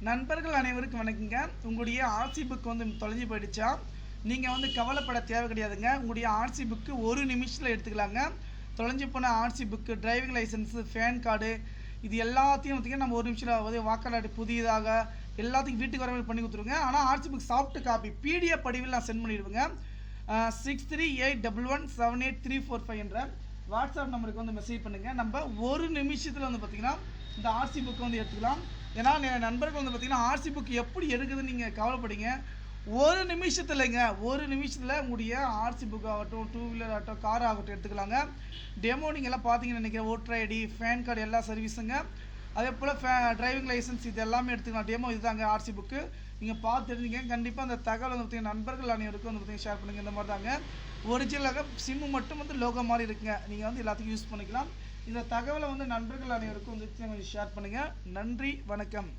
நண்பர்கள் அனைவருக்கும் வணக்கங்க. உங்களுடைய ஆர்சி புக் வந்து தொலைஞ்சு போயிடுச்சா? நீங்கள் வந்து கவலைப்பட தேவை கிடையாதுங்க. உங்களுடைய ஆர்சி புக்கு ஒரு நிமிஷத்தில் எடுத்துக்கலாங்க. தொலைஞ்சு போன RC book driving license PAN card இது எல்லாத்தையும் பார்த்தீங்கன்னா நம்ம ஒரு நிமிஷத்தில் வந்து வாக்காளர் புதியதாக எல்லாத்தையும் வீட்டுக்கு வர பண்ணி கொடுத்துருங்க. ஆனால் RC book soft copy PDF படிவில் நான் send பண்ணிடுவேங்க. Six three eight double one seven eight three four five என்ற வாட்ஸ்அப் நம்பருக்கு வந்து மெசேஜ் பண்ணுங்கள் நம்ம ஒரு நிமிஷத்தில் வந்து பார்த்தீங்கன்னா இந்த ஆர்சி புக்கை வந்து எடுத்துக்கலாம். ஏன்னா என் நண்பர்கள் வந்து பார்த்தீங்கன்னா ஆர்சி புக் எப்படி எடுக்குதுன்னு நீங்கள் கவலைப்படுங்க ஒரு நிமிஷத்துலங்க ஒரு நிமிஷத்தில் உங்களுடைய ஆர்சி புக் ஆகட்டும் டூ வீலர் ஆகட்டும் கார் ஆகட்டும் எடுத்துக்கலாங்க. டெமோ நீங்கள் எல்லாம் பார்த்தீங்கன்னு நினைக்கிறேன் ஓட்டர் ஐடி ஃபேன் கார்டு எல்லா சர்வீஸுங்க அதே போல் ஃபே டிரைவிங் லைசன்ஸ் இது எல்லாமே எடுத்துக்கலாம். டெமோ இதுதாங்க ஆர்சி புக்கு நீங்கள் பார்த்து தெரிஞ்சுங்க. கண்டிப்பாக அந்த தகவல் வந்து பார்த்தீங்கன்னா நண்பர்கள் அனைவருக்கும் வந்து பார்த்தீங்கன்னா ஷேர் பண்ணுங்கள் இந்த மாதிரி தாங்க ஒரிஜினலாக சிம்மு மட்டும் வந்து லோகோ மாதிரி இருக்குங்க. நீங்கள் வந்து எல்லாத்துக்கும் யூஸ் பண்ணிக்கலாம். இந்த தகவலை வந்து நண்பர்கள் அனைவருக்கும் வந்து ஷேர் பண்ணுங்கள் நன்றி வணக்கம்.